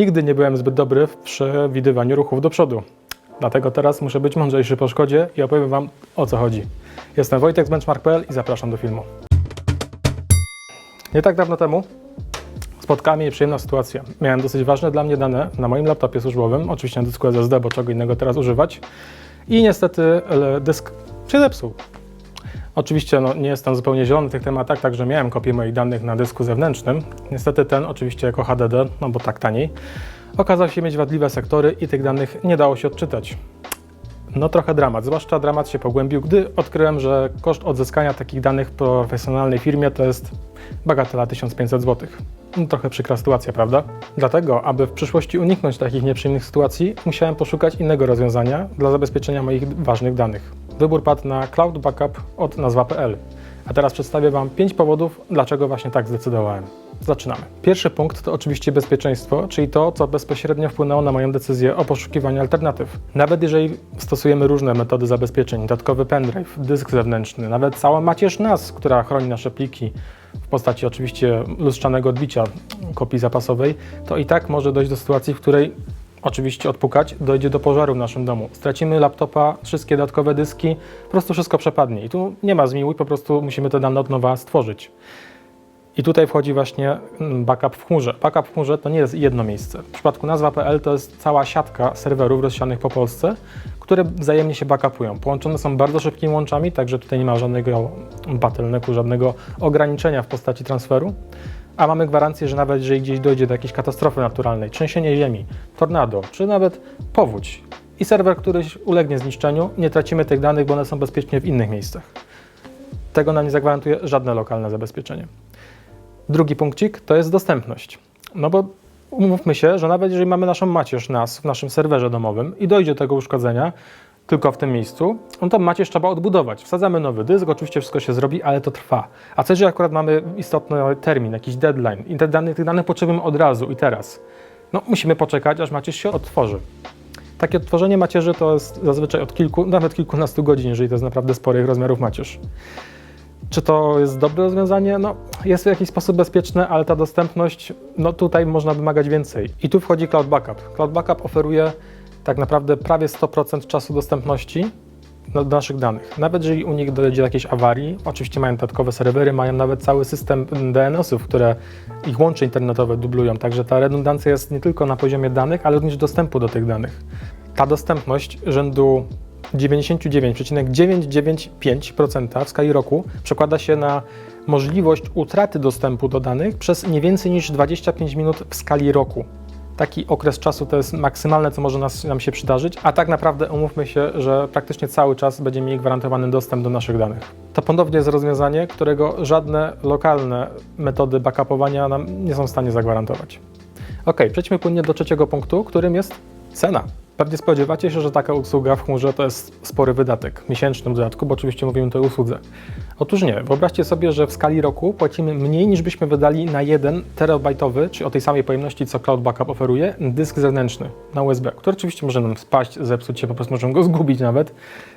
Nigdy nie byłem zbyt dobry w przewidywaniu ruchów do przodu. Dlatego teraz muszę być mądrzejszy po szkodzie i opowiem Wam o co chodzi. Jestem Wojtek z Benchmark.pl i zapraszam do filmu. Nie tak dawno temu spotkała mnie przyjemna sytuacja. Miałem dosyć ważne dla mnie dane na moim laptopie służbowym, oczywiście na dysku SSD, bo czego innego teraz używać. I niestety e, dysk się zepsuł. Oczywiście no, nie jestem zupełnie zielony w tych tematach, także miałem kopię moich danych na dysku zewnętrznym. Niestety ten, oczywiście jako HDD, no bo tak taniej, okazał się mieć wadliwe sektory i tych danych nie dało się odczytać. No trochę dramat, zwłaszcza dramat się pogłębił, gdy odkryłem, że koszt odzyskania takich danych profesjonalnej firmie to jest bagatela 1500 zł. No, trochę przykra sytuacja, prawda? Dlatego, aby w przyszłości uniknąć takich nieprzyjemnych sytuacji, musiałem poszukać innego rozwiązania dla zabezpieczenia moich ważnych danych. Wybór padł na Cloud Backup od nazwa.pl. A teraz przedstawię Wam 5 powodów, dlaczego właśnie tak zdecydowałem. Zaczynamy. Pierwszy punkt to oczywiście bezpieczeństwo, czyli to, co bezpośrednio wpłynęło na moją decyzję o poszukiwaniu alternatyw. Nawet jeżeli stosujemy różne metody zabezpieczeń, dodatkowy pendrive, dysk zewnętrzny, nawet cała macierz NAS, która chroni nasze pliki w postaci oczywiście lustrzanego odbicia kopii zapasowej, to i tak może dojść do sytuacji, w której oczywiście odpukać, dojdzie do pożaru w naszym domu. Stracimy laptopa, wszystkie dodatkowe dyski, po prostu wszystko przepadnie. I tu nie ma zmiłuj, po prostu musimy te dane od nowa stworzyć. I tutaj wchodzi właśnie mm, backup w chmurze. Backup w chmurze to nie jest jedno miejsce. W przypadku nazwa.pl to jest cała siatka serwerów rozsianych po Polsce, które wzajemnie się backupują. Połączone są bardzo szybkimi łączami, także tutaj nie ma żadnego bottlenecku, żadnego ograniczenia w postaci transferu. A mamy gwarancję, że nawet jeżeli gdzieś dojdzie do jakiejś katastrofy naturalnej, trzęsienie ziemi, tornado, czy nawet powódź i serwer któryś ulegnie zniszczeniu, nie tracimy tych danych, bo one są bezpiecznie w innych miejscach. Tego nam nie zagwarantuje żadne lokalne zabezpieczenie. Drugi punkcik to jest dostępność. No bo umówmy się, że nawet jeżeli mamy naszą macierz NAS w naszym serwerze domowym i dojdzie do tego uszkodzenia tylko w tym miejscu, no to macierz trzeba odbudować. Wsadzamy nowy dysk, oczywiście wszystko się zrobi, ale to trwa. A co jeżeli akurat mamy istotny termin, jakiś deadline i te dane, tych danych potrzebujemy od razu i teraz? No musimy poczekać, aż macierz się odtworzy. Takie odtworzenie macierzy to jest zazwyczaj od kilku, nawet kilkunastu godzin, jeżeli to jest naprawdę sporych rozmiarów macierz. Czy to jest dobre rozwiązanie? No, jest w jakiś sposób bezpieczne, ale ta dostępność, no tutaj można wymagać więcej. I tu wchodzi Cloud Backup. Cloud Backup oferuje tak naprawdę prawie 100% czasu dostępności do naszych danych. Nawet jeżeli u nich dojdzie do jakiejś awarii, oczywiście mają dodatkowe serwery, mają nawet cały system DNS-ów, które ich łącze internetowe dublują, także ta redundancja jest nie tylko na poziomie danych, ale również dostępu do tych danych. Ta dostępność rzędu 99,995% w skali roku przekłada się na możliwość utraty dostępu do danych przez nie więcej niż 25 minut w skali roku. Taki okres czasu to jest maksymalne, co może nas, nam się przydarzyć, a tak naprawdę umówmy się, że praktycznie cały czas będziemy mieli gwarantowany dostęp do naszych danych. To ponownie jest rozwiązanie, którego żadne lokalne metody backupowania nam nie są w stanie zagwarantować. Ok, przejdźmy płynnie do trzeciego punktu, którym jest cena. Pewnie spodziewacie się, że taka usługa w chmurze to jest spory wydatek, miesięczny dodatku, bo oczywiście mówimy tutaj o usłudze. Otóż nie. Wyobraźcie sobie, że w skali roku płacimy mniej niż byśmy wydali na jeden terabajtowy, czyli o tej samej pojemności, co Cloud Backup oferuje, dysk zewnętrzny na USB, który oczywiście może nam spaść, zepsuć się, po prostu możemy go zgubić nawet.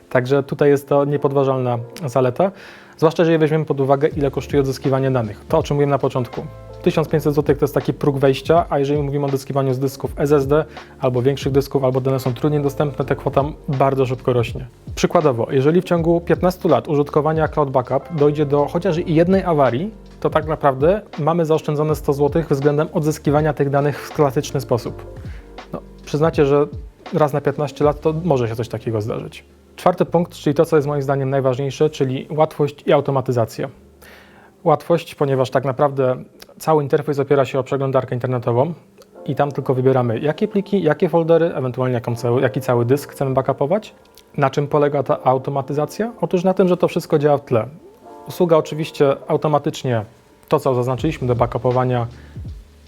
Także tutaj jest to niepodważalna zaleta, zwłaszcza jeżeli weźmiemy pod uwagę, ile kosztuje odzyskiwanie danych. To, o czym mówiłem na początku. 1500 zł to jest taki próg wejścia, a jeżeli mówimy o dyskiwaniu z dysków SSD albo większych dysków, albo dane są trudniej dostępne, ta kwota bardzo szybko rośnie. Przykładowo, jeżeli w ciągu 15 lat użytkowania Cloud Backup dojdzie do chociaż jednej awarii, to tak naprawdę mamy zaoszczędzone 100 zł względem odzyskiwania tych danych w klasyczny sposób. No, przyznacie, że raz na 15 lat to może się coś takiego zdarzyć. Czwarty punkt, czyli to, co jest moim zdaniem najważniejsze, czyli łatwość i automatyzacja. Łatwość, ponieważ tak naprawdę cały interfejs opiera się o przeglądarkę internetową i tam tylko wybieramy, jakie pliki, jakie foldery, ewentualnie jaką cały, jaki cały dysk chcemy backupować. Na czym polega ta automatyzacja? Otóż na tym, że to wszystko działa w tle. Usługa oczywiście automatycznie to, co zaznaczyliśmy do backupowania,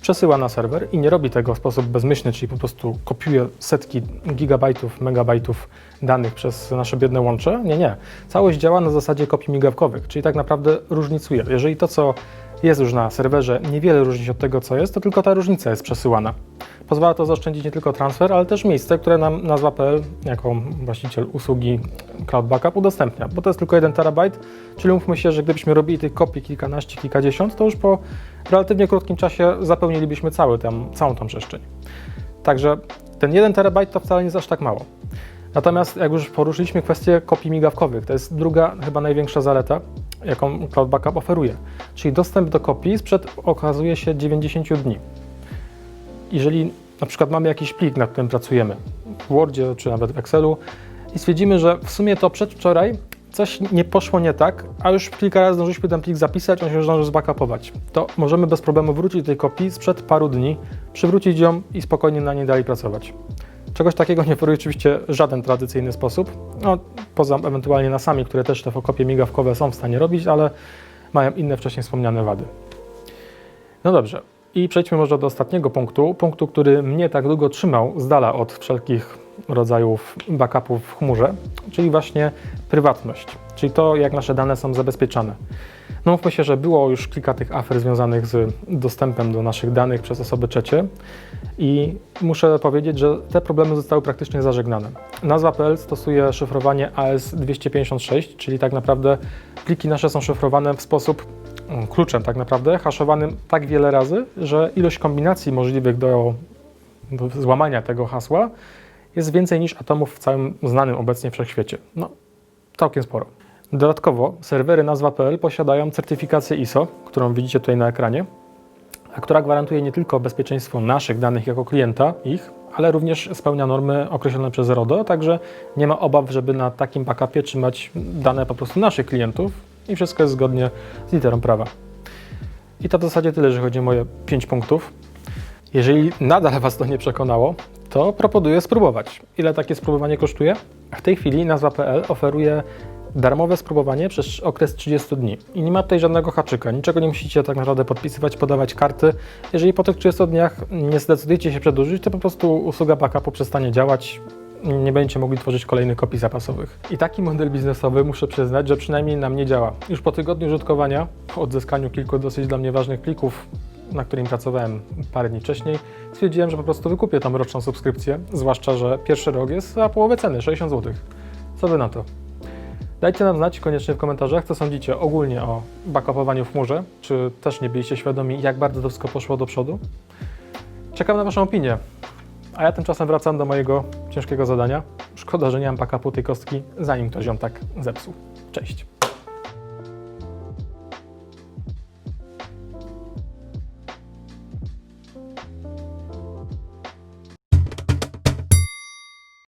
przesyła na serwer i nie robi tego w sposób bezmyślny, czyli po prostu kopiuje setki gigabajtów, megabajtów danych przez nasze biedne łącze. Nie, nie. Całość działa na zasadzie kopii migawkowych, czyli tak naprawdę różnicuje. Jeżeli to, co jest już na serwerze, niewiele różni się od tego, co jest, to tylko ta różnica jest przesyłana. Pozwala to zaoszczędzić nie tylko transfer, ale też miejsce, które nam nazwa.pl jako właściciel usługi Cloud Backup udostępnia, bo to jest tylko 1 terabajt, czyli umówmy się, że gdybyśmy robili tych kopii kilkanaście, kilkadziesiąt, to już po relatywnie krótkim czasie zapełnilibyśmy cały tam, całą tą przestrzeń. Także ten 1 terabajt to wcale nie jest aż tak mało. Natomiast jak już poruszyliśmy kwestię kopii migawkowych, to jest druga, chyba największa zaleta, jaką Cloud Backup oferuje. Czyli dostęp do kopii sprzed okazuje się 90 dni. Jeżeli na przykład mamy jakiś plik, nad którym pracujemy w Wordzie czy nawet w Excelu i stwierdzimy, że w sumie to przedwczoraj coś nie poszło nie tak, a już kilka razy zdążyliśmy ten plik zapisać, on się już zdążył zbackupować, to możemy bez problemu wrócić do tej kopii sprzed paru dni, przywrócić ją i spokojnie na niej dalej pracować. Czegoś takiego nie oferuje oczywiście żaden tradycyjny sposób, no, poza ewentualnie nasami, które też te kopie migawkowe są w stanie robić, ale mają inne wcześniej wspomniane wady. No dobrze, i przejdźmy może do ostatniego punktu, punktu, który mnie tak długo trzymał z dala od wszelkich rodzajów backupów w chmurze, czyli właśnie prywatność, czyli to, jak nasze dane są zabezpieczane. No mówmy się, że było już kilka tych afer związanych z dostępem do naszych danych przez osoby trzecie i muszę powiedzieć, że te problemy zostały praktycznie zażegnane. Nazwa.pl stosuje szyfrowanie AS256, czyli tak naprawdę pliki nasze są szyfrowane w sposób kluczem tak naprawdę, haszowanym tak wiele razy, że ilość kombinacji możliwych do, do złamania tego hasła jest więcej niż atomów w całym znanym obecnie wszechświecie. No, całkiem sporo. Dodatkowo serwery nazwa.pl posiadają certyfikację ISO, którą widzicie tutaj na ekranie, a która gwarantuje nie tylko bezpieczeństwo naszych danych jako klienta, ich, ale również spełnia normy określone przez RODO, także nie ma obaw, żeby na takim backupie trzymać dane po prostu naszych klientów i wszystko jest zgodnie z literą prawa. I to w zasadzie tyle, jeżeli chodzi o moje 5 punktów. Jeżeli nadal Was to nie przekonało, to proponuję spróbować. Ile takie spróbowanie kosztuje? W tej chwili nazwa.pl oferuje darmowe spróbowanie przez okres 30 dni. I nie ma tutaj żadnego haczyka, niczego nie musicie tak naprawdę podpisywać, podawać karty. Jeżeli po tych 30 dniach nie zdecydujecie się przedłużyć, to po prostu usługa backupu przestanie działać, nie będziecie mogli tworzyć kolejnych kopii zapasowych. I taki model biznesowy muszę przyznać, że przynajmniej na mnie działa. Już po tygodniu użytkowania, po odzyskaniu kilku dosyć dla mnie ważnych plików, na którym pracowałem parę dni wcześniej, stwierdziłem, że po prostu wykupię tą roczną subskrypcję, zwłaszcza, że pierwszy rok jest za połowę ceny, 60 zł. Co wy na to? Dajcie nam znać koniecznie w komentarzach, co sądzicie ogólnie o backupowaniu w chmurze. Czy też nie byliście świadomi, jak bardzo to wszystko poszło do przodu? Czekam na Waszą opinię. A ja tymczasem wracam do mojego ciężkiego zadania. Szkoda, że nie mam backupu tej kostki, zanim ktoś ją tak zepsuł. Cześć.